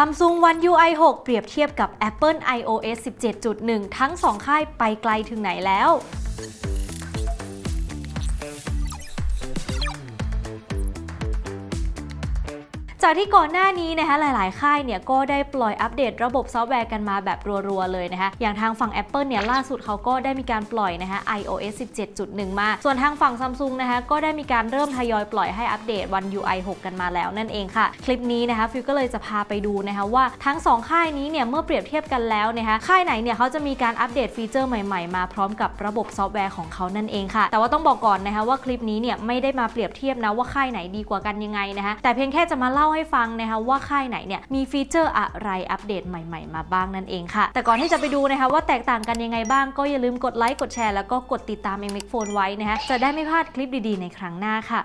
Samsung One UI 6 เปรียบเทียบกับ Apple iOS 17.1 ทั้ง 2 ค่ายไปไกลถึงไหนแล้ว จากที่ก่อนหน้านี้นะคะหลาย ๆ ค่ายเนี่ยก็ได้ปล่อยอัปเดตระบบซอฟต์แวร์กันมาแบบรัว ๆ เลยนะคะอย่างทางฝั่ง Apple เนี่ยล่าสุดเขาก็ได้มีการปล่อยนะคะ iOS 17.1 มา ส่วนทางฝั่ง Samsung นะคะก็ได้มีการเริ่มทยอยปล่อยให้อัปเดต One UI 6 กันมาแล้วนั่นเองค่ะ คลิปนี้นะคะฟิวก็เลยจะพาไปดูนะคะว่าทั้ง 2 ค่ายนี้เนี่ยเมื่อเปรียบเทียบกันแล้วนะคะค่ายไหนเนี่ยเขาจะมีการอัปเดตฟีเจอร์ใหม่ ๆ มาพร้อมกับระบบซอฟต์แวร์ของเขานั่นเองค่ะ แต่ว่าต้องบอกก่อนนะคะว่าคลิปนี้เนี่ยไม่ได้มาเปรียบเทียบนะว่าค่ายไหนดีกว่ากันยังไงนะคะแต่เพียงแค่จะมาเล่าใให้ฟังนะคะว่าค่ายไหนเนี่ยมีฟีเจอร์อะไรอัปเดตใหม่ๆ มาบ้างนั่นเองค่ะ แต่ก่อนที่จะไปดูนะคะว่าแตกต่างกันยังไงบ้างก็อย่าลืมกดไลค์กดแชร์แล้วก็กดติดตาม m m x Phone ไว้นะคะจะได้ไม่พลาดคลิปดีๆ ในครั้งหน้าค่ะ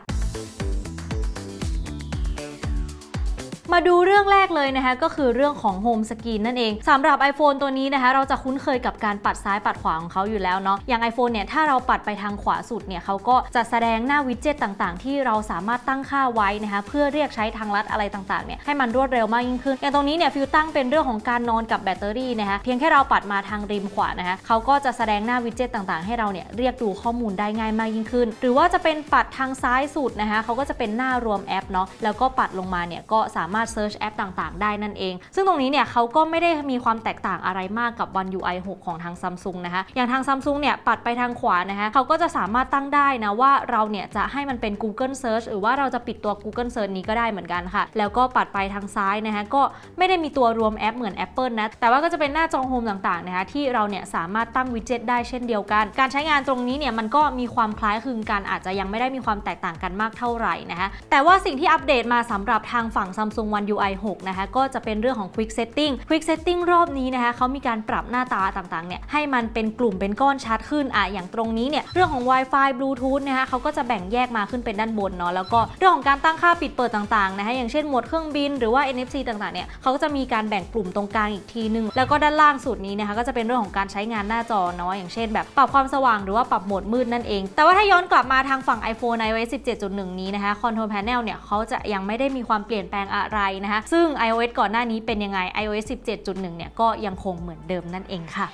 มาดูเรื่องแรกเลยนะคะก็คือเรื่องของ Home Screen นั่นเองสำหรับ iPhone ตัวนี้นะคะเราจะคุ้นเคยกับการปัดซ้ายปัดขวาของเขาอยู่แล้วเนาะอย่าง iPhone เนี่ยถ้าเราปัดไปทางขวาสุดเนี่ยเขาก็จะแสดงหน้าวิดเจ็ตต่างๆ ที่เราสามารถตั้งค่าไว้นะคะเพื่อเรียกใช้ทางลัดอะไรต่างๆเนี่ยให้มันรวดเร็วมากยิ่งขึ้น อย่างตรงนี้เนี่ยฟิลตั้งเป็นเรื่องของการนอนกับแบตเตอรี่นะคะเพียงแค่เราปัดมาทางริมขวานะคะเขาก็จะแสดงหน้าวิดเจ็ตต่างๆ ให้เราเนี่ยเรียกดูข้อมูลได้ง่ายมากยิ่งขึ้น หรือว่าจะเป็นปัดทางซ้ายสุดนะคะเขาก็จะเป็นหน้ารวมแอปเนาะแล้วก็ปัดลงมาเนี่ยก็สามารถเซิร์ชแอปต่างๆ ได้นั่นเอง ซึ่งตรงนี้เนี่ยเขาก็ไม่ได้มีความแตกต่างอะไรมากกับ One UI 6 ของทาง Samsung นะคะ อย่างทาง Samsung เนี่ยปัดไปทางขวานะคะเขาก็จะสามารถตั้งได้นะว่าเราเนี่ยจะให้มันเป็น Google Search หรือว่าเราจะปิดตัว Google Search นี้ก็ได้เหมือนกันค่ะ แล้วก็ปัดไปทางซ้ายนะคะก็ไม่ได้มีตัวรวมแอปเหมือน Apple นะ แต่ว่าก็จะเป็นหน้าจอโฮมต่างๆนะคะที่เราเนี่ยสามารถตั้งวิดเจ็ตได้เช่นเดียวกัน การใช้งานตรงนี้เนี่ยมันก็มีความคล้ายคลึงกันอาจจะยังไม่ได้มีความแตกต่างกันมากเท่าไหร่นะคะแต่ว่าสิ่งที่อัปเดตมาสำหรับทางฝั่ง Samsung One UI 6 นะคะ ก็จะเป็นเรื่องของ Quick Setting Quick Setting รอบนี้นะคะเขามีการปรับหน้าตาต่างๆ เนี่ยให้มันเป็นกลุ่มเป็นก้อนชัดขึ้นอะอย่างตรงนี้เนี่ยเรื่องของ Wi-Fi Bluetooth นะคะเขาก็จะแบ่งแยกมาขึ้นเป็นด้านบนเนาะแล้วก็เรื่องของการตั้งค่าปิดเปิดต่างๆนะคะอย่างเช่นโหมดเครื่องบินหรือว่า NFC ต่างๆ เนี่ยเขาก็จะมีการแบ่งกลุ่มตรงกลางอีกทีนึง แล้วก็ด้านล่างสุดนี้นะคะก็จะเป็นเรื่องของการใช้งานหน้าจอเนาะอย่างเช่น แบบปรับความสว่างหรือว่าปรับโหมดมืดนั่นเอง แต่ว่าถ้าย้อนกลับมาทางฝั่ง iPhone iOS 17.1 นี้นะคะ Control Panel เนี่ยเขาจะยังไม่ได้มีความเปลี่ยนแปลงอะไรนะคะซึ่ง iOS ก่อนหน้านี้เป็นยังไง iOS 17.1 เนี่ยก็ยังคงเหมือนเดิมนั่นเองค่ะ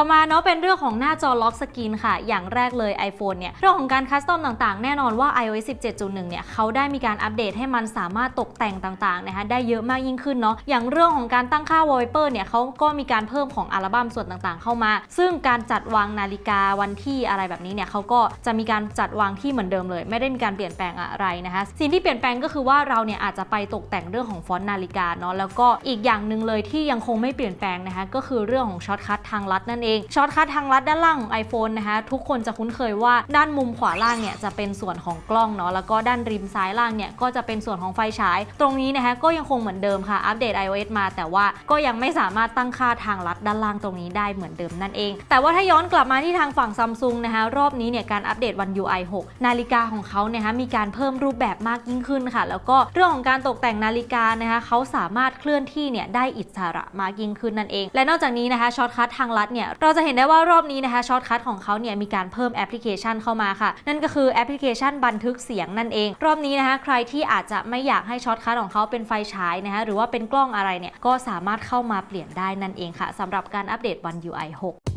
ต่อมาเนาะเป็นเรื่องของหน้าจอล็อกสกรีนค่ะ อย่างแรกเลย iPhone เนี่ยเรื่องของการคัสตอมต่างๆ แน่นอนว่า iOS 17.1 เนี่ยเขาได้มีการอัปเดตให้มันสามารถตกแต่งต่างๆนะคะได้เยอะมากยิ่งขึ้นเนาะอย่างเรื่องของการตั้งค่า wallpaper เนี่ยเขาก็มีการเพิ่มของอัลบั้มส่วนต่างๆ เข้ามา ซึ่งการจัดวางนาฬิกาวันที่อะไรแบบนี้เนี่ยเขาก็จะมีการจัดวางที่เหมือนเดิมเลย ไม่ได้มีการเปลี่ยนแปลงอะไรนะคะสิ่งที่เปลี่ยนแปลงก็คือว่าเราเนี่ยอาจจะไปตกแต่งเรื่องของฟอนต์นาฬิกาเนาะแล้วก็อีกอย่างหนึ่งเลยที่ยังคงไม่เปลี่ยนแปลงนะคะก็คือเรื่องของช็อตคัททางลัดนั่นเองช็อตคัททางลัดด้านล่างของ iPhone นะคะทุกคนจะคุ้นเคยว่าด้านมุมขวาล่างเนี่ยจะเป็นส่วนของกล้องเนาะแล้วก็ด้านริมซ้ายล่างเนี่ยก็จะเป็นส่วนของไฟฉาย ตรงนี้นะคะก็ยังคงเหมือนเดิมค่ะอัปเดต iOS มา แต่ว่าก็ยังไม่สามารถตั้งค่าทางลัดด้านล่างตรงนี้ได้เหมือนเดิมนั่นเอง แต่ว่าถ้าย้อนกลับมาที่ทางฝั่งซัมซุงนะคะรอบนี้เนี่ยการอัปเดต One UI 6 นาฬิกาของเขาเนี่ยนะคะมีการเพิ่มรูปแบบมากยิ่งขึ้นค่ะ แล้วก็เรื่องของการตกแต่งนาฬิกานะคะเขาสามารถเคลื่อนที่เนี่ยได้อิสระมากยิ่งขึ้นนั่นเอง และนอกจากนี้นะคะช็อตคัททางลัดเนี่ยเราจะเห็นได้ว่ารอบนี้นะคะช็อตคัทของเขาเนี่ยมีการเพิ่มแอปพลิเคชันเข้ามาค่ะ นั่นก็คือแอปพลิเคชันบันทึกเสียงนั่นเอง รอบนี้นะคะใครที่อาจจะไม่อยากให้ช็อตคัทของเขาเป็นไฟฉายนะคะหรือว่าเป็นกล้องอะไรเนี่ยก็สามารถเข้ามาเปลี่ยนได้นั่นเองค่ะสำหรับการอัปเดต One UI 6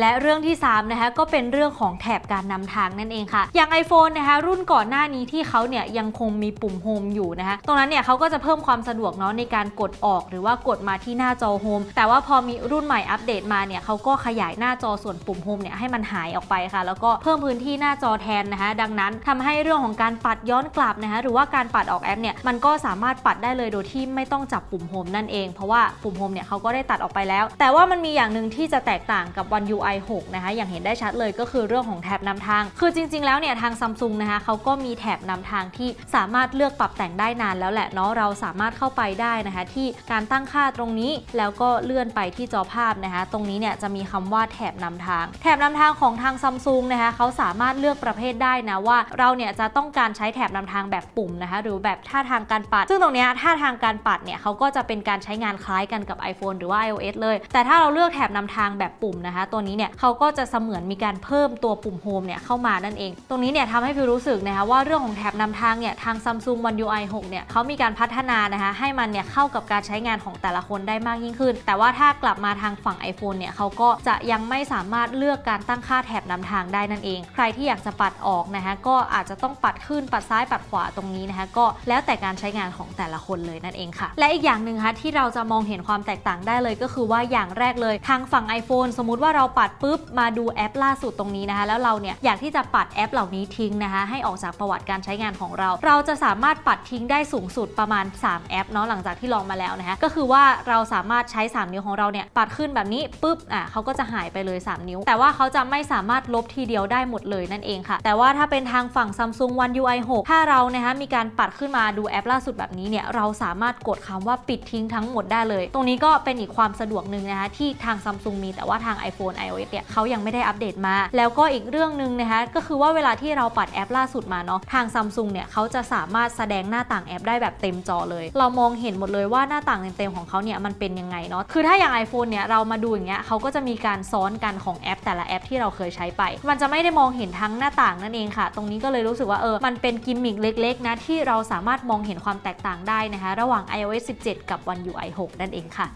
และเรื่องที่ 3 นะคะก็เป็นเรื่องของแถบการนำทางนั่นเองค่ะ อย่าง iPhone นะคะรุ่นก่อนหน้านี้ที่เขาเนี่ยยังคงมีปุ่มโฮมอยู่นะคะตรงนั้นเนี่ยเขาก็จะเพิ่มความสะดวกเนาะในการกดออก หรือว่ากดมาที่หน้าจอโฮมแต่ว่าพอมีรุ่นใหม่อัปเดตมาเนี่ยเขาก็ขยายหน้าจอส่วนปุ่มโฮมเนี่ยให้มันหายออกไปค่ะ แล้วก็เพิ่มพื้นที่หน้าจอแทนนะคะดังนั้นทำให้เรื่องของการปัดย้อนกลับนะคะหรือว่าการปัดออกแอปเนี่ยมันก็สามารถปัดได้เลยโดยที่ไม่ต้องจับปุ่มโฮมนั่นเองเพราะว่าปุ่มโฮมเนี่ยเขาก็ได้ตัดออกไปแล้ว แต่ว่ามันมีอย่างหนึ่งที่จะแตกต่างกับ One UI 6 นะคะ อย่างเห็นได้ชัดเลยก็คือเรื่องของแถบนำทาง คือจริง ๆ แล้วเนี่ยทางซัมซุงนะคะเขาก็มีแถบนำทางที่สามารถเลือกปรับแต่งได้นานแล้วแหละเนาะ เราสามารถเข้าไปได้นะคะ ที่การตั้งค่าตรงนี้แล้วก็เลื่อนไปที่จอภาพนะคะ ตรงนี้เนี่ยจะมีคำว่าแถบนำทาง แถบนำทางของทางซัมซุงนะคะเขาสามารถเลือกประเภทได้นะว่าเราเนี่ยจะต้องการใช้แถบนำทางแบบปุ่มนะคะหรือแบบท่าทางการปัด ซึ่งตรงนี้ท่าทางการปัดเนี่ยเขาก็จะเป็นการใช้งานคล้ายกันกับ iPhone หรือว่า iOS เลย แต่ถ้าเราเลือกแถบนำทางแบบปุ่มนะคะ ตัวนี้นี้เนี่ยเขาก็จะเสมือนมีการเพิ่มตัวปุ่มโฮมเนี่ยเข้ามานั่นเอง ตรงนี้เนี่ยทำให้ฟิวรู้สึกนะคะว่าเรื่องของแถบนำทางเนี่ยทาง Samsung One UI 6เนี่ยเขามีการพัฒนานะคะให้มันเนี่ยเข้ากับการใช้งานของแต่ละคนได้มากยิ่งขึ้น แต่ว่าถ้ากลับมาทางฝั่ง iPhone เนี่ยเขาก็จะยังไม่สามารถเลือกการตั้งค่าแถบนำทางได้นั่นเอง ใครที่อยากจะปัดออกนะคะก็อาจจะต้องปัดขึ้นปัดซ้ายปัดขวาตรงนี้นะคะก็แล้วแต่การใช้งานของแต่ละคนเลยนั่นเองค่ะ และอีกอย่างหนึ่งคะที่เราจะมองเห็นความแตกต่างได้เลยก็คือว่าอย่างแรกเลยทางฝั่ง iPhone สมมุติว่าเราปัดปุ๊บมาดูแอปล่าสุดตรงนี้นะคะ แล้วเราเนี่ยอยากที่จะปัดแอปเหล่านี้ทิ้งนะคะ ให้ออกจากประวัติการใช้งานของเรา เราจะสามารถปัดทิ้งได้สูงสุดประมาณ 3 แอปเนาะหลังจากที่ลองมาแล้วนะคะก็คือว่าเราสามารถใช้ 3 นิ้วของเราเนี่ยปัดขึ้นแบบนี้ปุ๊บอะเขาก็จะหายไปเลย 3 นิ้ว แต่ว่าเขาจะไม่สามารถลบทีเดียวได้หมดเลยนั่นเองค่ะ แต่ว่าถ้าเป็นทางฝั่ง Samsung One UI 6 ถ้าเรานะคะมีการปัดขึ้นมาดูแอปล่าสุดแบบนี้เนี่ยเราสามารถกดคำว่าปิดทิ้งทั้งหมดได้เลย ตรงนี้ก็เป็นอีกความสะดวกหนึ่งนะคะที่ทาง Samsung มีแต่ว่าทาง iPhone iOS เนี่ยเขายังไม่ได้อัปเดตมา แล้วก็อีกเรื่องหนึ่งนะคะก็คือว่าเวลาที่เราปัดแอปล่าสุดมาเนาะทาง Samsung เนี่ยเขาจะสามารถแสดงหน้าต่างแอปได้แบบเต็มจอเลย เรามองเห็นหมดเลยว่าหน้าต่างเต็มๆของเขาเนี่ยมันเป็นยังไงเนาะคือถ้าอย่าง iPhone เนี่ยเรามาดูอย่างเงี้ยเขาก็จะมีการซ้อนกันของแอป แต่ละแอปที่เราเคยใช้ไป มันจะไม่ได้มองเห็นทั้งหน้าต่างนั่นเองค่ะ ตรงนี้ก็เลยรู้สึกว่าเออมันเป็นกิมมิคเล็กๆนะที่เราสามารถมองเห็นความแตกต่างได้นะคะระหว่าง iOS 17 กับ One UI 6 นั่นเองค่ะ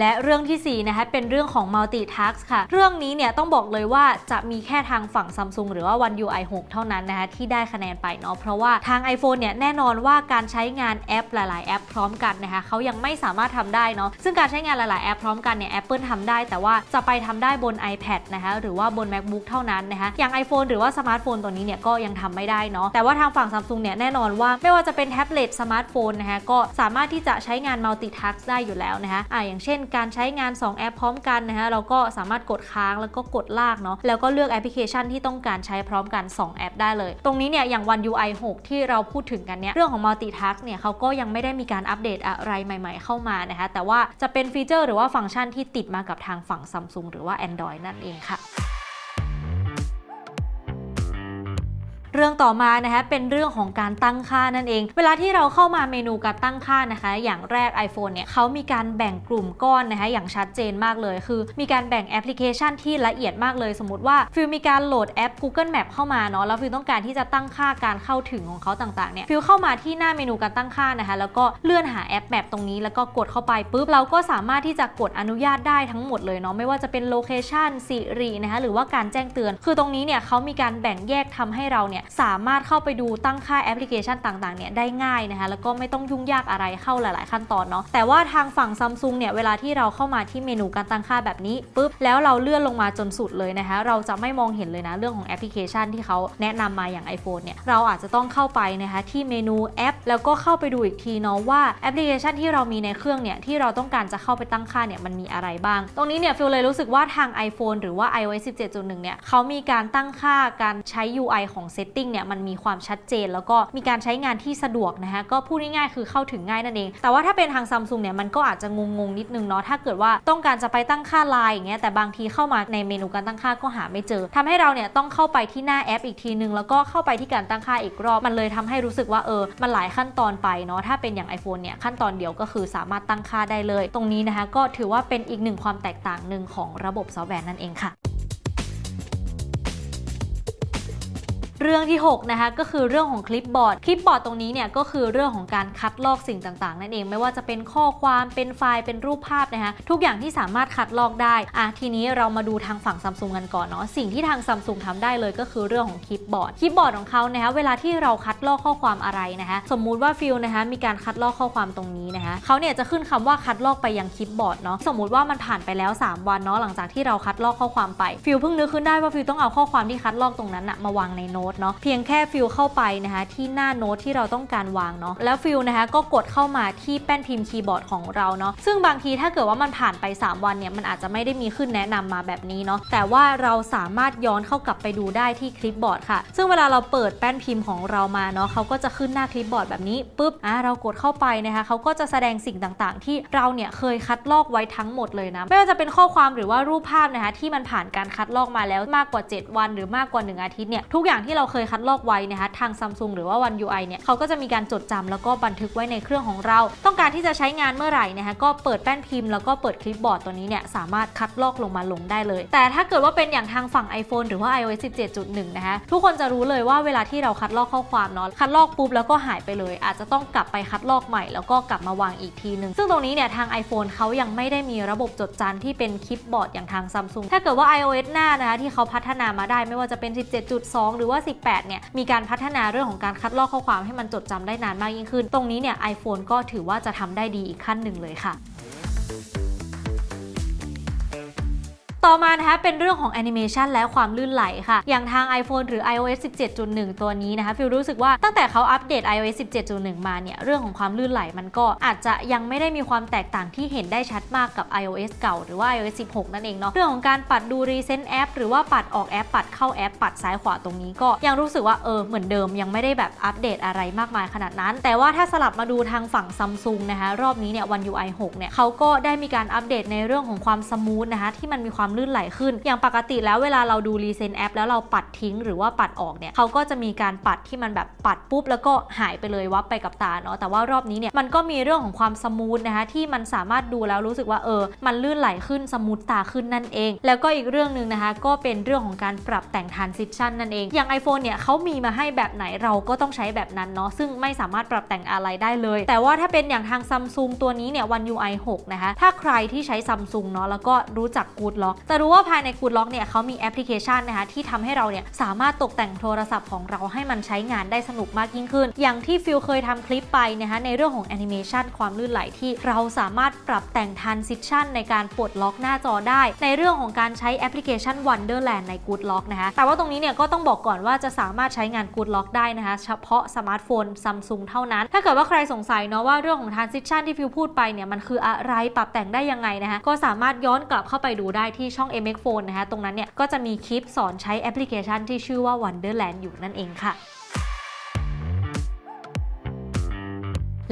และเรื่องทีสี่ 4 นะคะเป็นเรื่องของ multitask ค่ะ เรื่องนี้เนี่ยต้องบอกเลยว่าจะมีแค่ทางฝั่ง Samsung หรือว่า One UI 6 เท่านั้นนะคะที่ได้คะแนนไปเนาะเพราะว่าทาง iPhone เนี่ยแน่นอนว่าการใช้งานแอปหลาย ๆ แอปพร้อมกันนะคะเขายังไม่สามารถทำได้เนาะซึ่งการใช้งานหลาย ๆ แอปพร้อมกันเนี่ย Apple ทำได้ แต่ว่าจะไปทำได้บน iPad นะคะหรือว่าบน MacBook เท่านั้นนะคะอย่าง iPhone หรือว่าสมาร์ทโฟนตัวนี้เนี่ยก็ยังทำไม่ได้เนาะแต่ว่าทางฝั่ง Samsung เนี่ยแน่นอนว่าไม่ว่าจะเป็นแท็บเล็ตสมาร์ทโฟนนะคะก็สามารถที่จะใช้งาน multitask ได้อยู่แล้วนะคะอ่าอย่างเช่นการใช้งาน 2 แอปพร้อมกันนะคะเราก็สามารถกดค้างแล้วก็กดลากเนาะแล้วก็เลือกแอปพลิเคชันที่ต้องการใช้พร้อมกัน 2 แอปได้เลย ตรงนี้เนี่ยอย่าง One UI 6 ที่เราพูดถึงกันเนี่ยเรื่องของ multitask เนี่ยเขาก็ยังไม่ได้มีการอัปเดตอะไรใหม่ ๆ เข้ามานะคะแต่ว่าจะเป็นฟีเจอร์หรือว่าฟังก์ชันที่ติดมากับทางฝั่ง Samsung หรือว่า Android นั่นเองค่ะ เรื่องต่อมานะคะเป็นเรื่องของการตั้งค่านั่นเอง เวลาที่เราเข้ามาเมนูการตั้งค่านะคะ อย่างแรก iPhone เนี่ยเขามีการแบ่งกลุ่มก้อนนะคะอย่างชัดเจนมากเลย คือ มีการแบ่งแอปพลิเคชันที่ละเอียดมากเลย สมมติว่าฟิลมีการโหลดแอป Google Map เข้ามาเนาะแล้วฟิลต้องการที่จะตั้งค่าการเข้าถึงของเขาต่างๆเนี่ยฟิลเข้ามาที่หน้าเมนูการตั้งค่านะคะ แล้วก็เลื่อนหาแอปแมปตรงนี้แล้วก็กดเข้าไปปุ๊บเราก็สามารถที่จะกดอนุญาตได้ทั้งหมดเลยเนาะไม่ว่าจะเป็นโลเคชันสิรินะคะหรือว่าการแจ้งเตือน คือตรงนี้เนี่ยเขามีการแบ่งแยกทำให้เราเนี่ยสามารถเข้าไปดูตั้งค่าแอปพลิเคชันต่างๆเนี่ยได้ง่ายนะคะแล้วก็ไม่ต้องยุ่งยากอะไรเข้าหลาย ๆ ขั้นตอนเนาะแต่ว่าทางฝั่งซัมซุงเนี่ยเวลาที่เราเข้ามาที่เมนูการตั้งค่าแบบนี้ปุ๊บแล้วเราเลื่อนลงมาจนสุดเลยนะคะเราจะไม่มองเห็นเลยนะเรื่องของแอปพลิเคชันที่เขาแนะนำมาอย่าง iPhone เนี่ยเราอาจจะต้องเข้าไปนะคะที่เมนูแอป แล้วก็เข้าไปดูอีกทีเนาะว่าแอปพลิเคชันที่เรามีในเครื่องเนี่ยที่เราต้องการจะเข้าไปตั้งค่าเนี่ยมันมีอะไรบ้าง ตรงนี้เนี่ยฟิลเลยรู้สึกว่าทาง iPhone หรือว่า iOS 17.1 เนี่ยเขามีการตั้งค่าการใช้ UI ของ Setting เนี่ยมันมีความชัดเจน แล้วก็มีการใช้งานที่สะดวกนะคะก็พูดง่ายๆคือเข้าถึงง่ายนั่นเอง แต่ว่าถ้าเป็นทางซัมซุงเนี่ยมันก็อาจจะงงๆนิดนึงเนาะถ้าเกิดว่าต้องการจะไปตั้งค่าไลน์อย่างเงี้ยแต่บางทีเข้ามาในเมนูการตั้งค่าก็หาไม่เจอทำให้เราเนี่ยต้องเข้าไปที่หน้าแอปอีกทีนึง แล้วก็เข้าไปที่การตั้งค่าอีกรอบ มันเลยทำให้รู้สึกว่าเออมันหลายขั้นตอนไปเนาะถ้าเป็นอย่าง iPhone เนี่ยขั้นตอนเดียวก็คือสามารถตั้งค่าได้เลย ตรงนี้นะคะก็ถือว่าเป็นอีกหนึ่งความแตกต่างหนึ่งของระบบซอฟต์แวร์นั่นเองค่ะ เรื่องที่ 6 นะคะก็คือเรื่องของคลิปบอร์ด คลิปบอร์ดตรงนี้เนี่ยก็คือเรื่องของการคัดลอกสิ่งต่างๆ นั่นเอง ไม่ว่าจะเป็นข้อความเป็นไฟล์เป็นรูปภาพนะคะทุกอย่างที่สามารถคัดลอกได้อะทีนี้เรามาดูทางฝั่งซัมซุงกันก่อนเนาะสิ่งที่ทางซัมซุงทำได้เลยก็คือเรื่องของคลิปบอร์ดคลิปบอร์ดของเขานะคะเวลาที่เราคัดลอกข้อความอะไรนะคะสมมุติว่าฟิลนะคะมีการคัดลอกข้อความตรงนี้นะคะเขาเนี่ยจะขึ้นคำว่าคัดลอกไปยังคลิปบอร์ดเนาะสมมุติว่ามันผ่านไปแล้ว 3 วันเนาะหลังจากที่เราคัดลอกข้อความไปฟิลเพิ่งนึกขึ้นได้ว่าฟิลต้องเอาข้อความที่คัดลอกตรงนั้นอะมาวางในโน้ตเนาะเพียงแค่ฟิลเข้าไปนะคะที่หน้าโน้ตที่เราต้องการวางเนาะแล้วฟิลนะคะก็กดเข้ามาที่แป้นพิมพ์คีย์บอร์ดของเราเนาะซึ่งบางทีถ้าเกิดว่ามันผ่านไป 3 วันเนี่ยมันอาจจะไม่ได้มีขึ้นแนะนำมาแบบนี้เนาะแต่ว่าเราสามารถย้อนเข้ากลับไปดูได้ที่คลิปบอร์ดค่ะ ซึ่งเวลาเราเปิดแป้นพิมพ์ของเรามาเนาะเขาก็จะขึ้นหน้าคลิปบอร์ดแบบนี้ปุ๊บอะเรากดเข้าไปนะคะเขาก็จะแสดงสิ่งต่างๆ ที่เราเนี่ยเคยคัดลอกไว้ทั้งหมดเลยนะไม่ว่าจะเป็นข้อความหรือว่ารูปภาพนะคะที่มันผ่านการคัดลอกมาแล้วมากกว่า 7 วัน หรือมากกว่า 1 อาทิตย์เนี่ยทุกอย่างที่เราเราเคยคัดลอกไว้นะคะทาง Samsung หรือว่า One UI เนี่ยเขาก็จะมีการจดจำแล้วก็บันทึกไว้ในเครื่องของเรา ต้องการที่จะใช้งานเมื่อไหร่นะคะก็เปิดแป้นพิมพ์แล้วก็เปิดคลิปบอร์ดตัวนี้เนี่ยสามารถคัดลอกลงมาลงได้เลย แต่ถ้าเกิดว่าเป็นอย่างทางฝั่ง iPhone หรือว่า iOS 17.1 นะคะทุกคนจะรู้เลยว่าเวลาที่เราคัดลอกข้อความเนาะคัดลอกปุ๊บแล้วก็หายไปเลย อาจจะต้องกลับไปคัดลอกใหม่แล้วก็กลับมาวางอีกทีหนึ่งซึ่งตรงนี้เนี่ยทาง iPhone เขายังไม่ได้มีระบบจดจำที่เป็นคลิปบอร์ดอย่างทาง Samsung ถ้าเกิดว่า iOS หน้านะคะที่เขาพัฒนามาได้ไม่ว่าจะเป็น 17.2 หรือว่า18 เนี่ย มีการพัฒนาเรื่องของการคัดลอกข้อความให้มันจดจำได้นานมากยิ่งขึ้น ตรงนี้เนี่ย iPhone ก็ถือว่าจะทำได้ดีอีกขั้นหนึ่งเลยค่ะ ต่อมานะคะเป็นเรื่องของแอนิเมชันและความลื่นไหลค่ะ อย่างทาง iPhone หรือ iOS 17.1 ตัวนี้นะคะฟิลรู้สึกว่าตั้งแต่เขาอัปเดต iOS 17.1 มาเนี่ยเรื่องของความลื่นไหลมันก็อาจจะยังไม่ได้มีความแตกต่างที่เห็นได้ชัดมากกับ iOS เก่าหรือว่า iOS 16 นั่นเองเนาะเรื่องของการปัดดู Recent App หรือว่าปัดออกแอป ปัดเข้าแอป ปัดซ้ายขวาตรงนี้ก็ยังรู้สึกว่าเออเหมือนเดิมยังไม่ได้แบบอัปเดตอะไรมากมายขนาดนั้น แต่ว่าถ้าสลับมาดูทางฝั่ง Samsung นะคะรอบนี้เนี่ย One UI 6 เนี่ยเขาก็ได้มีการอัปเดตในเรื่องของความสมูทนะคะที่มันมีความลื่นไหลขึ้น อย่างปกติแล้วเวลาเราดู Recent App แล้วเราปัดทิ้งหรือว่าปัดออกเนี่ยเขาก็จะมีการปัดที่มันแบบปัดปุ๊บแล้วก็หายไปเลยวับไปกับตาเนาะแต่ว่ารอบนี้เนี่ยมันก็มีเรื่องของความสมูทนะคะที่มันสามารถดูแล้วรู้สึกว่าเออ มันลื่นไหลขึ้นสมูทตาขึ้นนั่นเอง แล้วก็อีกเรื่องหนึ่งนะคะ ก็เป็นเรื่องของการปรับแต่ง transition นั่นเอง อย่าง iPhone เนี่ยเขามีมาให้แบบไหนเราก็ต้องใช้แบบนั้นเนาะซึ่งไม่สามารถปรับแต่งอะไรได้เลย แต่ว่าถ้าเป็นอย่างทาง Samsung ตัวนี้เนี่ย One UI 6 นะคะ ถ้าใครที่ใช้ Samsung เนาะแล้วก็รู้จัก Good Lock จะรู้ว่าภายใน Good Lock เนี่ยเขามีแอปพลิเคชันนะคะที่ทำให้เราเนี่ยสามารถตกแต่งโทรศัพท์ของเราให้มันใช้งานได้สนุกมากยิ่งขึ้น อย่างที่ฟิลเคยทำคลิปไปนะคะในเรื่องของแอนิเมชันความลื่นไหลที่เราสามารถปรับแต่ง transition ในการปลดล็อกหน้าจอได้ ในเรื่องของการใช้แอปพลิเคชัน Wonderland ใน Good Lock นะคะแต่ว่าตรงนี้เนี่ยก็ต้องบอกก่อนว่าจะสามารถใช้งาน Good Lock ได้นะคะเฉพาะสมาร์ทโฟน Samsung เท่านั้น ถ้าเกิดว่าใครสงสัยเนาะว่าเรื่องของ transition ที่ฟิลพูดไปเนี่ยมันคืออะไรปรับแต่งได้ยังไงนะคะก็สามารถย้อนกลับเข้าไปดูได้ที่ช่อง MX Phone นะคะ ตรงนั้นเนี่ยก็จะมีคลิปสอนใช้แอปพลิเคชันที่ชื่อว่า Wonderland อยู่นั่นเองค่ะ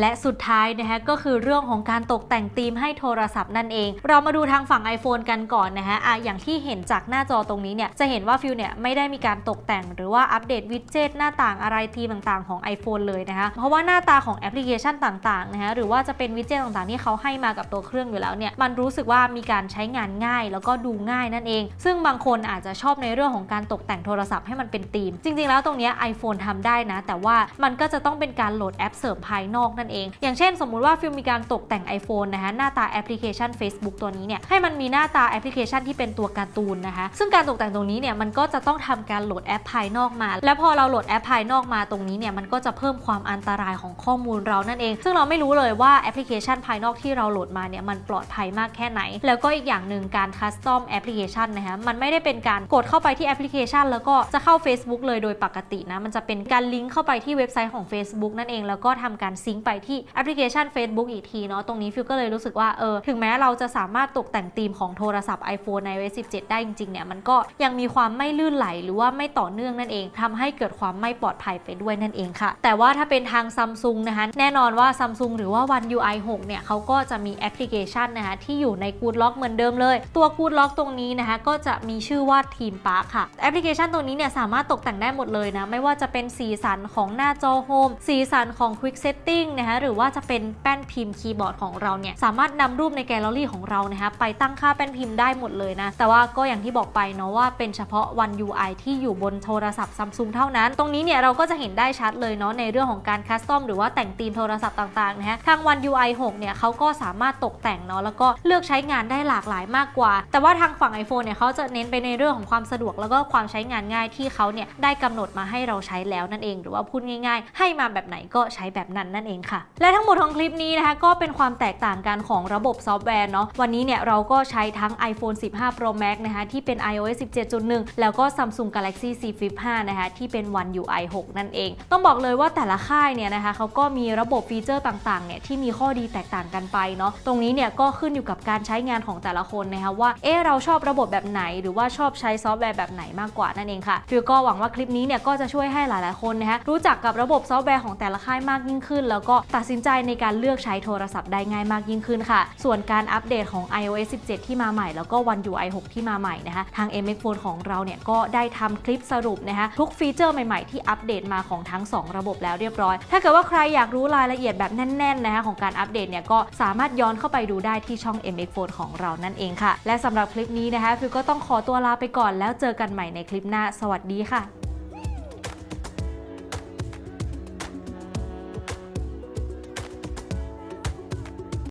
และสุดท้ายนะคะก็คือเรื่องของการตกแต่งธีมให้โทรศัพท์นั่นเอง เรามาดูทางฝั่ง iPhone กันก่อนนะคะอะอย่างที่เห็นจากหน้าจอตรงนี้เนี่ยจะเห็นว่าฟิลเนี่ยไม่ได้มีการตกแต่งหรือว่าอัปเดตวิดเจ็ตหน้าต่างอะไรธีมต่างๆของ iPhone เลยนะคะเพราะว่าหน้าตาของแอปพลิเคชันต่างๆนะคะหรือว่าจะเป็นวิดเจ็ตต่างๆที่เขาให้มากับตัวเครื่องอยู่แล้วเนี่ยมันรู้สึกว่ามีการใช้งานง่าย แล้วก็ดูง่ายนั่นเอง ซึ่งบางคนอาจจะชอบในเรื่องของการตกแต่งโทรศัพท์ให้มันเป็นธีม จริง ๆ แล้วตรงเนี้ย iPhone ทำได้นะ แต่ว่ามันก็จะต้องเป็นการโหลดแอปเสริมภายนอกนั่นเองอย่างเช่น สมมุติว่าฟิลมีการตกแต่ง iPhone นะคะหน้าตาแอปพลิเคชัน Facebook ตัวนี้เนี่ยให้มันมีหน้าตาแอปพลิเคชันที่เป็นตัวการ์ตูนนะคะซึ่งการตกแต่งตรงนี้เนี่ยมันก็จะต้องทำการโหลดแอปภายนอกมา แล้วพอเราโหลดแอปภายนอกมาตรงนี้เนี่ยมันก็จะเพิ่มความอันตรายของข้อมูลเรานั่นเอง ซึ่งเราไม่รู้เลยว่าแอปพลิเคชันภายนอกที่เราโหลดมาเนี่ยมันปลอดภัยมากแค่ไหน แล้วก็อีกอย่างหนึ่งการคัสตอมแอปพลิเคชันนะคะมันไม่ได้เป็นการกดเข้าไปที่แอปพลิเคชัน แล้วก็จะเข้า Facebook เลยโดยปกตินะมันจะเป็นการลิงก์เข้าไปที่เว็บไซต์ของ Facebook นั่นเองแล้วก็ทำการซิงก์ไปที่แอปพลิเคชัน Facebook อีกทีเนาะตรงนี้ฟิลก็เลยรู้สึกว่าเออถึงแม้เราจะสามารถตกแต่งธีมของโทรศัพท์ iPhone ใน iOS 17 ได้จริงๆเนี่ยมันก็ยังมีความไม่ลื่นไหลหรือว่าไม่ต่อเนื่องนั่นเองทำให้เกิดความไม่ปลอดภัยไปด้วยนั่นเองค่ะ แต่ว่าถ้าเป็นทาง Samsung นะคะแน่นอนว่า Samsung หรือว่า One UI 6 เนี่ยเขาก็จะมีแอปพลิเคชันนะคะที่อยู่ใน Good Lock เหมือนเดิมเลย ตัว Good Lock ตรงนี้นะคะก็จะมีชื่อว่า Team Park ค่ะแอปพลิเคชันตัวนี้เนี่ยสามารถตกแต่งได้หมดเลยนะไม่ว่าจะเป็นสีสันของหน้าจอโฮมสีสันของ Quick Setting นะคะหรือว่าจะเป็นแป้นพิมพ์คีย์บอร์ดของเราเนี่ยสามารถนำรูปในแกลเลอรี่ของเรานะคะไปตั้งค่าแป้นพิมพ์ได้หมดเลยนะ แต่ว่าก็อย่างที่บอกไปเนาะว่าเป็นเฉพาะ One UI ที่อยู่บนโทรศัพท์ Samsung เท่านั้น ตรงนี้เนี่ยเราก็จะเห็นได้ชัดเลยเนาะในเรื่องของการคัสตอมหรือว่าแต่งธีมโทรศัพท์ต่างๆนะฮะทาง One UI 6 เนี่ยเขาก็สามารถตกแต่งเนาะแล้วก็เลือกใช้งานได้หลากหลายมากกว่า แต่ว่าทางฝั่ง iPhone เนี่ยเขาจะเน้นไปในเรื่องของความสะดวก แล้วก็ความใช้งานง่ายที่เขาเนี่ยได้กำหนดมาให้เราใช้แล้วนั่นเอง หรือว่าพูดง่าย ๆ ให้มาแบบไหนก็ใช้แบบนั้นนั่นเองค่ะและทั้งหมดของคลิปนี้นะคะก็เป็นความแตกต่างกันของระบบซอฟต์แวร์เนาะวันนี้เนี่ยเราก็ใช้ทั้ง iPhone 15 Pro Max นะคะที่เป็น iOS 17.1 แล้วก็ Samsung Galaxy Z Flip 5นะคะที่เป็น One UI 6 นั่นเอง ต้องบอกเลยว่าแต่ละค่ายเนี่ยนะคะเขาก็มีระบบฟีเจอร์ต่างๆเนี่ยที่มีข้อดีแตกต่างกันไปเนาะตรงนี้เนี่ยก็ขึ้นอยู่กับการใช้งานของแต่ละคนนะคะว่าเออเราชอบระบบแบบไหน หรือว่าชอบใช้ซอฟต์แวร์แบบไหนมากกว่านั่นเองค่ะฟิวก็หวังว่าคลิปนี้เนี่ยก็จะช่วยให้หลายๆคนนะคะรู้จักกับระบบซอฟต์แวร์ของแต่ละค่ายมากยิ่งขึ้น แล้วก็ตัดสินใจในการเลือกใช้โทรศัพท์ได้ง่ายมากยิ่งขึ้นค่ะ ส่วนการอัปเดตของ iOS 17 ที่มาใหม่ แล้วก็ One UI 6 ที่มาใหม่นะคะทาง MX Phone ของเราเนี่ยก็ได้ทำคลิปสรุปนะคะทุกฟีเจอร์ใหม่ๆ ที่อัปเดตมาของทั้ง 2 ระบบแล้วเรียบร้อย ถ้าเกิดว่าใครอยากรู้รายละเอียดแบบแน่นๆนะคะของการอัปเดตเนี่ยก็สามารถย้อนเข้าไปดูได้ที่ช่อง MX Phone ของเรานั่นเองค่ะ และสำหรับคลิปนี้นะคะฟิวก็ต้องขอตัวลาไปก่อนแล้วเจอกันใหม่ในคลิปหน้า สวัสดีค่ะ